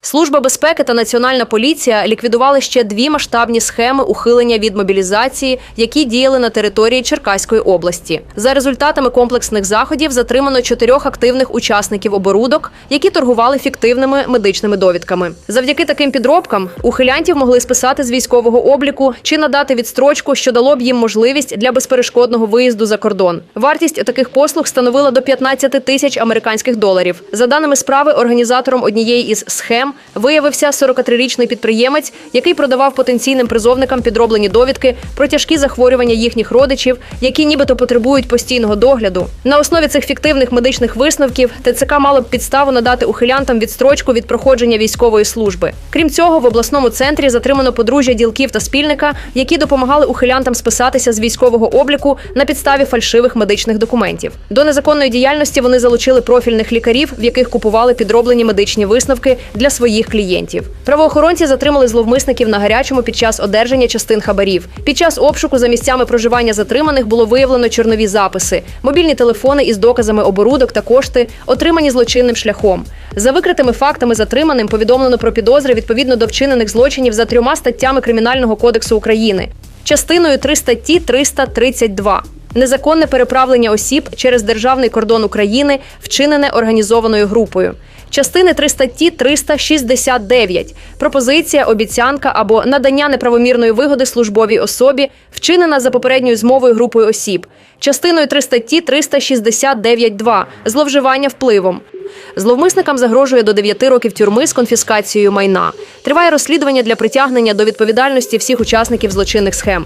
Служба безпеки та національна поліція ліквідували ще дві масштабні схеми ухилення від мобілізації, які діяли на території Черкаської області. За результатами комплексних заходів затримано чотирьох активних учасників оборудок, які торгували фіктивними медичними довідками. Завдяки таким підробкам ухилянтів могли списати з військового обліку чи надати відстрочку, що дало б їм можливість для безперешкодного виїзду за кордон. Вартість таких послуг становила до 15 тисяч американських доларів. За даними справи, організатором однієї із схем виявився 43-річний підприємець, який продавав потенційним призовникам підроблені довідки про тяжкі захворювання їхніх родичів, які нібито потребують постійного догляду. На основі цих фіктивних медичних висновків ТЦК мало б підставу надати ухилянтам відстрочку від проходження військової служби. Крім цього, в обласному центрі затримано подружжя ділків та спільника, які допомагали ухилянтам списатися з військового обліку на підставі фальшивих медичних документів. До незаконної діяльності вони залучили профільних лікарів, в яких купували підроблені медичні висновки для своїх клієнтів. Правоохоронці затримали зловмисників на гарячому під час одержання частин хабарів. Під час обшуку за місцями проживання затриманих було виявлено чорнові записи, мобільні телефони із доказами оборудок та кошти, отримані злочинним шляхом. За викритими фактами затриманим повідомлено про підозри відповідно до вчинених злочинів за трьома статтями Кримінального кодексу України, частиною 3 статті 332. Незаконне переправлення осіб через державний кордон України, вчинене організованою групою. Частини 3 статті 369. Пропозиція, обіцянка або надання неправомірної вигоди службовій особі, вчинена за попередньою змовою групою осіб. Частиною 3 статті 369.2. Зловживання впливом. Зловмисникам загрожує до 9 років тюрми з конфіскацією майна. Триває розслідування для притягнення до відповідальності всіх учасників злочинних схем.